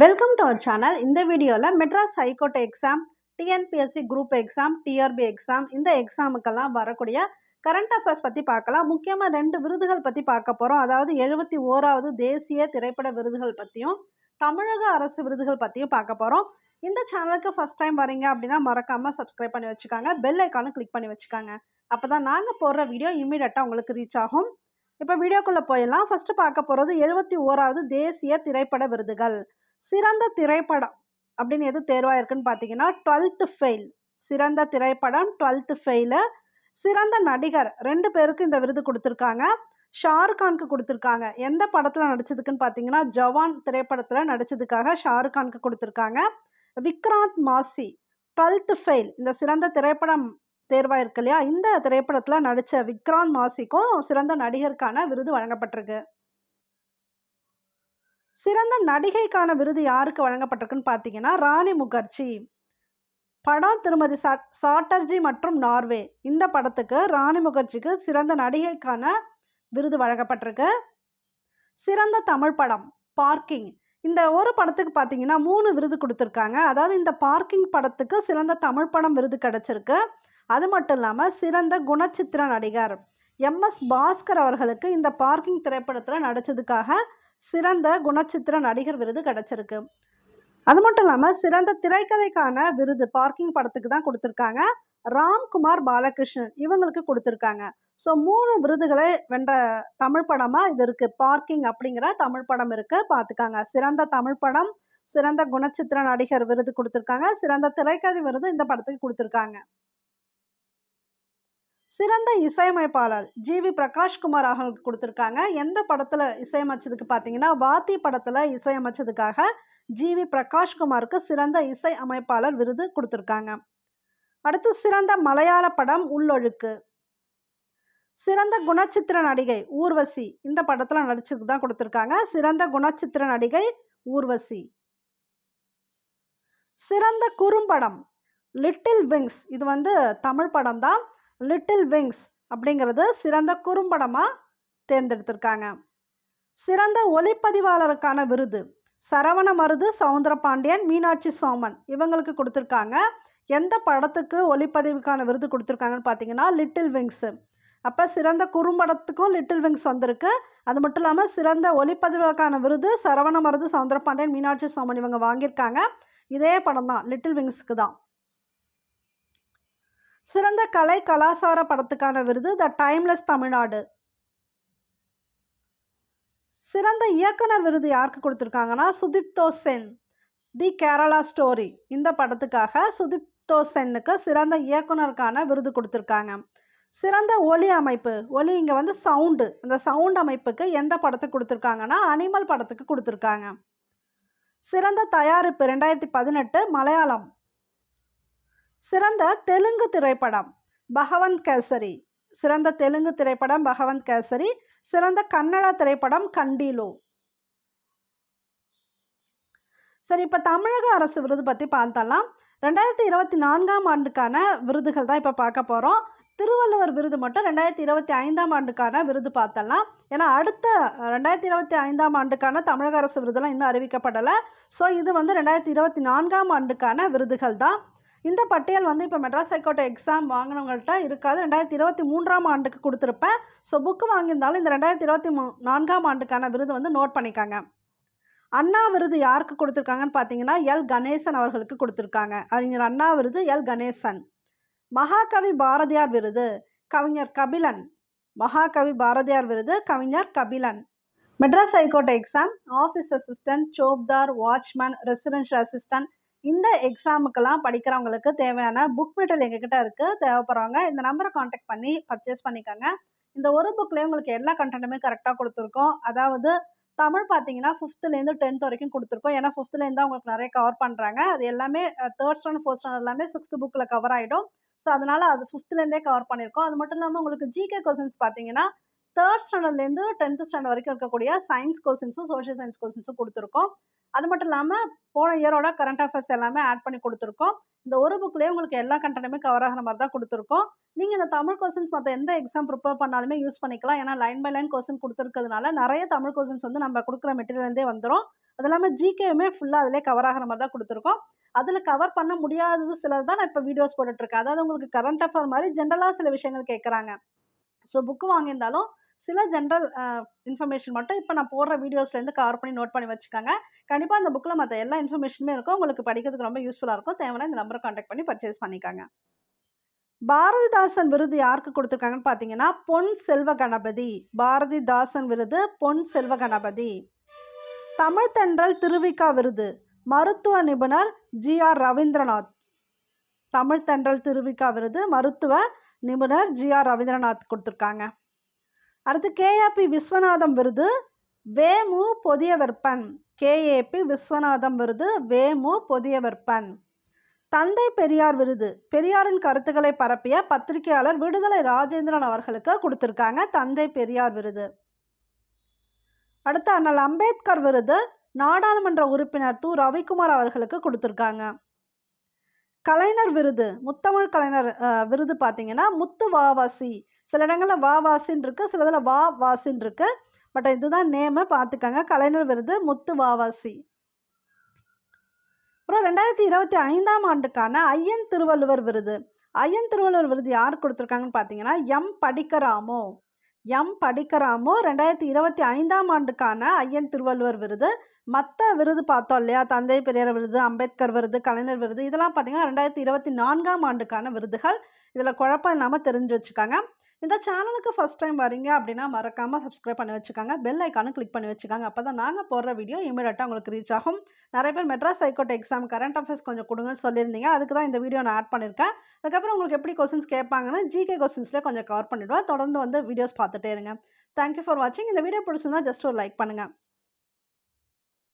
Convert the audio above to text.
Welcome to our channel இந்த வீடியோவில் Madras high court exam TNPSC group exam TRB exam இந்த எக்ஸாமுக்கெல்லாம் வரக்கூடிய கரண்ட் அஃபேர்ஸ் பற்றி பார்க்கலாம். முக்கியமாக ரெண்டு விருதுகள் பற்றி பார்க்க போகிறோம் அதாவது எழுபத்தி ஓராவது தேசிய திரைப்பட விருதுகள் பற்றியும் தமிழக அரசு விருதுகள் பற்றியும் பார்க்க போகிறோம் இந்த சேனலுக்கு ஃபஸ்ட் டைம் வரீங்க அப்படின்னா மறக்காமல் சப்ஸ்கிரைப் பண்ணி வச்சுக்காங்க. பெல் ஐக்கானும் கிளிக் பண்ணி வச்சுக்காங்க. அப்போ தான் நாங்கள் போடுற வீடியோ இம்மீடியட்டாக உங்களுக்கு ரீச் ஆகும். இப்போ வீடியோக்குள்ளே போயிடலாம். ஃபஸ்ட்டு பார்க்க போகிறது எழுபத்தி ஓராவது தேசிய திரைப்பட விருதுகள். சிறந்த திரைப்படம் அப்படின்னு எது தேர்வாயிருக்குன்னு பார்த்தீங்கன்னா டுவெல்த்து ஃபெயில். சிறந்த திரைப்படம் டுவெல்த்து ஃபெயிலு. சிறந்த நடிகர் ரெண்டு பேருக்கு இந்த விருது கொடுத்துருக்காங்க. ஷாருக்கானுக்கு கொடுத்துருக்காங்க. எந்த படத்தில் நடித்ததுக்குன்னு பார்த்தீங்கன்னா ஜவான் திரைப்படத்தில் நடித்ததுக்காக ஷாருக்கானுக்கு கொடுத்துருக்காங்க. Vikrant Massey twelfth fail. இந்த சிறந்த திரைப்படம் தேர்வாயிருக்கு இல்லையா? இந்த திரைப்படத்தில் நடித்த விக்ராந்த் மாசிக்கும் சிறந்த நடிகருக்கான விருது வழங்கப்பட்டிருக்கு. சிறந்த நடிகைக்கான விருது யாருக்கு வழங்கப்பட்டிருக்குன்னு பார்த்தீங்கன்னா ராணி முகர்ஜி. படம் திருமதி சாட் சாட்டர்ஜி மற்றும் நார்வே. இந்த படத்துக்கு ராணி முகர்ஜிக்கு சிறந்த நடிகைக்கான விருது வழங்கப்பட்டிருக்கு. சிறந்த தமிழ் படம் பார்க்கிங். இந்த ஒரு படத்துக்கு பார்த்தீங்கன்னா மூணு விருது கொடுத்துருக்காங்க. அதாவது இந்த பார்க்கிங் படத்துக்கு சிறந்த தமிழ் படம் விருது கிடச்சிருக்கு. அது மட்டும் இல்லாமல் சிறந்த குணச்சித்திர நடிகர் எம்எஸ் பாஸ்கர் அவர்களுக்கு இந்த பார்க்கிங் திரைப்படத்தில் நடித்ததுக்காக சிறந்த குணச்சித்திர நடிகர் விருது கிடச்சிருக்கு. அது மட்டும் இல்லாமல் சிறந்த திரைக்கதைக்கான விருது பார்க்கிங் படத்துக்கு தான் கொடுத்துருக்காங்க. ராம்குமார் பாலகிருஷ்ணன் இவங்களுக்கு கொடுத்துருக்காங்க. ஸோ மூணு விருதுகளை வென்ற தமிழ் படமாக இது இருக்குது பார்க்கிங் அப்படிங்கிற தமிழ் படம் இருக்குது பார்த்துக்காங்க சிறந்த தமிழ் படம் சிறந்த குணச்சித்திர நடிகர் விருது கொடுத்துருக்காங்க. சிறந்த திரைக்கதை விருது இந்த படத்துக்கு கொடுத்துருக்காங்க. சிறந்த இசையமைப்பாளர் ஜி வி பிரகாஷ்குமார் அவர்களுக்கு கொடுத்துருக்காங்க. எந்த படத்தில் இசையமைச்சதுக்கு பார்த்தீங்கன்னா வாத்தி படத்தில் இசையமைச்சதுக்காக ஜி வி பிரகாஷ்குமாருக்கு சிறந்த இசை அமைப்பாளர் விருது கொடுத்துருக்காங்க. அடுத்து சிறந்த மலையாள படம் உள்ளொழுக்கு. சிறந்த குணச்சித்திர நடிகை ஊர்வசி இந்த படத்தில் நடிச்சதுக்கு தான் கொடுத்துருக்காங்க. சிறந்த குணச்சித்திர நடிகை ஊர்வசி. சிறந்த குறும்படம் லிட்டில் விங்ஸ் இது வந்து தமிழ் படம் தான். லிட்டில் விங்ஸ் அப்படிங்கிறது சிறந்த குறும்படமாக தேர்ந்தெடுத்திருக்காங்க. சிறந்த ஒளிப்பதிவாளருக்கான விருது சரவண மருது சவுந்தரபாண்டியன் மீனாட்சி சோமன் இவங்களுக்கு கொடுத்துருக்காங்க. எந்த படத்துக்கு ஒளிப்பதிவுக்கான விருது கொடுத்துருக்காங்கன்னு பார்த்தீங்கன்னா லிட்டில் விங்ஸு அப்போ சிறந்த குறும்படத்துக்கும் லிட்டில் விங்ஸ் வந்திருக்கு. அது மட்டும் இல்லாமல் சிறந்த ஒளிப்பதிவுக்கான விருது சரவண மருது சவுந்தரபாண்டியன் மீனாட்சி சோமன் இவங்க வாங்கியிருக்காங்க. இதே படம் தான் லிட்டில் விங்ஸுக்கு தான். சிறந்த கலை கலாச்சார படத்துக்கான விருது த டைம்லெஸ் தமிழ்நாடு. சிறந்த இயக்குனர் விருது யாருக்கு கொடுத்துருக்காங்கன்னா சுதிப்தோ சென் தி கேரளா ஸ்டோரி. இந்த படத்துக்காக சுதிப்தோ சென்னுக்கு சிறந்த இயக்குனருக்கான விருது கொடுத்துருக்காங்க. சிறந்த ஒலி அமைப்பு. ஒலி இங்கே வந்து சவுண்டு. அந்த சவுண்ட் அமைப்புக்கு எந்த படத்துக்கு கொடுத்துருக்காங்கன்னா அனிமல் படத்துக்கு கொடுத்துருக்காங்க. சிறந்த தயாரிப்பு ரெண்டாயிரத்தி பதினெட்டு மலையாளம். சிறந்த தெலுங்கு திரைப்படம் பகவந்த் கேசரி. சிறந்த தெலுங்கு திரைப்படம் பகவந்த் கேசரி. சிறந்த கன்னட திரைப்படம் கண்டீலு. சரி இப்போ தமிழக அரசு விருது பற்றி பார்த்தலாம் ரெண்டாயிரத்தி இருபத்தி நான்காம் ஆண்டுக்கான விருதுகள் தான் இப்போ பார்க்க போகிறோம் திருவள்ளுவர் விருது மட்டும் ரெண்டாயிரத்தி இருபத்தி ஐந்தாம் ஆண்டுக்கான விருது பார்த்தலாம் ஏன்னா அடுத்த ரெண்டாயிரத்தி இருபத்தி ஐந்தாம் ஆண்டுக்கான தமிழக அரசு விருதெல்லாம் இன்னும் அறிவிக்கப்படலை. ஸோ இது வந்து ரெண்டாயிரத்தி இருபத்தி நான்காம் ஆண்டுக்கான விருதுகள் தான். இந்த பட்டியல் வந்து இப்போ மெட்ராஸ் ஹைகோர்ட் எக்ஸாம் வாங்கினவங்கள்ட்ட இருக்காது. ரெண்டாயிரத்தி இருபத்தி மூன்றாம் ஆண்டுக்கு கொடுத்துருப்பேன். ஸோ புக்கு வாங்கியிருந்தாலும் இந்த ரெண்டாயிரத்தி இருபத்தி மூ நான்காம் ஆண்டுக்கான விருது வந்து நோட் பண்ணிக்காங்க. அண்ணா விருது யாருக்கு கொடுத்துருக்காங்கன்னு பார்த்தீங்கன்னா எல். கணேசன் அவர்களுக்கு கொடுத்துருக்காங்க. அறிஞர் அண்ணா விருது எல். கணேசன். மகாகவி பாரதியார் விருது கவிஞர் கபிலன். மகாகவி பாரதியார் விருது கவிஞர் Kabilan. Madras high court exam office assistant Chobdar watchman residential assistant இந்த எக்ஸாமுக்கெல்லாம் படிக்கிறவங்களுக்கு தேவையான புக் மெட்டீரியல் எங்ககிட்ட இருக்குது தேவைப்படுறவங்க இந்த நம்பரை காண்டாக்ட் பண்ணி பர்ச்சேஸ் பண்ணிக்கோங்க. இந்த ஒரு புக்லேயே உங்களுக்கு எல்லா கண்டென்ட்டுமே கரெக்டாக கொடுத்துருக்கோம். அதாவது தமிழ் பார்த்தீங்கன்னா ஃபிஃப்த்துலேருந்து டென்த் வரைக்கும் கொடுத்துருக்கோம். ஏன்னா ஃபிஃப்த்துலேருந்து உங்களுக்கு நிறைய கவர் பண்ணுறாங்க அது எல்லாமே தேர்ட் ஸ்டாண்டர்ட் ஃபோர்த் ஸ்டாண்டர்ட் எல்லாமே சிக்ஸ்த் புக்கில் கவர் ஆகிடும் ஸோ அதனால் அது ஃபிஃப்த்துலேருந்தே கவர் பண்ணியிருக்கோம். அது மட்டும் இல்லாமல் உங்களுக்கு ஜிகே கொஸ்டின்ஸ் பார்த்தீங்கன்னா தேர்ட் ஸ்டாண்டர்ட்லேருந்து டென்த்து ஸ்டாண்டர்ட் வரைக்கும் இருக்கக்கூடிய சயின்ஸ் கொஸ்டின்ஸும் சோஷியல் சயின்ஸ் கொஸ்டின்ஸும் கொடுத்துருக்கோம். அது மட்டும் இல்லாமல் போன இயரோட கரண்ட் அஃபேர்ஸ் எல்லாமே ஆட் பண்ணி கொடுத்துருக்கோம். இந்த ஒரு புக்லேயே உங்களுக்கு எல்லா கண்டென்ட்டுமே கவர் ஆகிற மாதிரி தான் கொடுத்துருக்கோம். நீங்கள் இந்த தமிழ் கொஸ்டின்ஸ் மற்ற எந்த எக்ஸாம் ப்ரிப்பேர் பண்ணாலுமே யூஸ் பண்ணிக்கலாம். ஏன்னா லைன் பை லைன் கொஸ்டின் கொடுத்துருக்கிறதுனால நிறைய தமிழ் கொஸ்டின்ஸ் வந்து நம்ம கொடுக்குற மெட்டீரியல்லேருந்தே வந்துடும் அது இல்லாமல் ஜிகேயுமே ஃபுல்லாக அதிலே கவர் ஆகிற மாதிரி தான் கொடுத்துருக்கோம். அதில் கவர் பண்ண முடியாதது சிலர் தான் நான் இப்போ வீடியோஸ் போட்டுட்ருக்கேன் அதாவது உங்களுக்கு கரண்ட் அஃபேர் மாதிரி ஜென்ரலாக சில விஷயங்கள் கேட்குறாங்க ஸோ புக்கு வாங்கியிருந்தாலும் சில ஜென்ரல் இன்ஃபர்மேஷன் மட்டும் இப்போ நான் போடுற வீடியோஸ்லேருந்து கவர் பண்ணி நோட் பண்ணி வச்சுக்கோங்க. கண்டிப்பாக அந்த புக்கில் மற்ற எல்லா இன்ஃபர்மேஷனுமே இருக்கும். உங்களுக்கு படிக்கிறதுக்கு ரொம்ப யூஸ்ஃபுல்லாக இருக்கும். தேவையான இந்த நம்பரை காண்டாக்ட் பண்ணி பர்ச்சேஸ் பண்ணிக்கோங்க. பாரதிதாசன் விருது யாருக்கு கொடுத்துருக்காங்கன்னு பார்த்தீங்கன்னா பொன் செல்வ கணபதி. பாரதிதாசன் விருது பொன் செல்வ கணபதி. தமிழ்தென்றல் திருவிக்கா விருது. மருத்துவ நிபுணர் ஜி ஆர் ரவீந்திரநாத். தமிழ்தென்றல் திருவிக்கா விருது மருத்துவ நிபுணர் ஜி ஆர் ரவீந்திரநாத் கொடுத்துருக்காங்க. அடுத்து கேஏபி விஸ்வநாதம் விருது வேமு பொதியவெற்பன் கேஏபி விஸ்வநாதம் விருது வேமு பொதியவெற்பன் தந்தை பெரியார் விருது பெரியாரின் கருத்துக்களை பரப்பிய பத்திரிகையாளர் விடுதலை ராஜேந்திரன் அவர்களுக்கு கொடுத்துருக்காங்க தந்தை பெரியார் விருது. அடுத்து அண்ணல் அம்பேத்கர் விருது நாடாளுமன்ற உறுப்பினர் து ரவிக்குமார் அவர்களுக்கு கொடுத்துருக்காங்க. கலைஞர் விருது முத்தமிழ் கலைஞர் விருது பார்த்தீங்கன்னா முத்து வாவாசி. சில இடங்களில் வா வாசின்னு சில இதில் வா வாசின்னு இருக்குது பட் இதுதான் நேமு பார்த்துக்கங்க. கலைஞர் விருது முத்து வாவாசி. அப்புறம் ரெண்டாயிரத்தி இருபத்தி ஐந்தாம் ஆண்டுக்கான ஐயன் திருவள்ளுவர் விருது. ஐயன் திருவள்ளுவர் விருது யார் கொடுத்துருக்காங்கன்னு பார்த்தீங்கன்னா எம். படிக்கராமோ. எம் படிக்கராமு ரெண்டாயிரத்தி இருபத்தி ஐந்தாம் ஆண்டுக்கான ஐயன் திருவள்ளுவர் விருது மற்ற விருது பார்த்தோம் இல்லையா? தந்தை பெரியார் விருது அம்பேத்கர் விருது கலைஞர் விருது இதெல்லாம் பார்த்தீங்கன்னா ரெண்டாயிரத்தி இருபத்தி நான்காம் ஆண்டுக்கான விருதுகள். இதில் குழப்பம் இல்லாமல் தெரிஞ்சு வச்சுக்காங்க. இந்த சேனலுக்கு ஃபஸ்ட் டைம் வரீங்க அப்படின்னா மறக்காமல் சப்ஸ்கிரைப் பண்ணி வச்சுக்காங்க. பெல் ஐக்கானும் கிளிக் பண்ணி வச்சுக்காங்க. அப்போ தான் நாங்கள் போடுற வீடியோ இமீடியட்டாக உங்களுக்கு ரீச் ஆகும். நிறைய பேர் Madras high court exam current affairs கொஞ்சம் கொடுங்கன்னு சொல்லியிருந்தீங்க. அதுக்கு தான் இந்த வீடியோ நான் ஆட் பண்ணியிருக்கேன். அதுக்கப்புறம் உங்களுக்கு எப்படி கொஸ்டின்ஸ் கேட்பாங்கன்னு ஜிகே கொஸ்டின்ஸ்லேயே கொஞ்சம் கவர் பண்ணிவிடுவேன் தொடர்ந்து வந்து வீடியோஸ் பார்த்துட்டே இருங்க. தேங்க்யூ ஃபார் வாட்சிங் இந்த வீடியோ பிடிச்சிருந்தா ஜஸ்ட் ஒரு லைக் பண்ணுங்கள்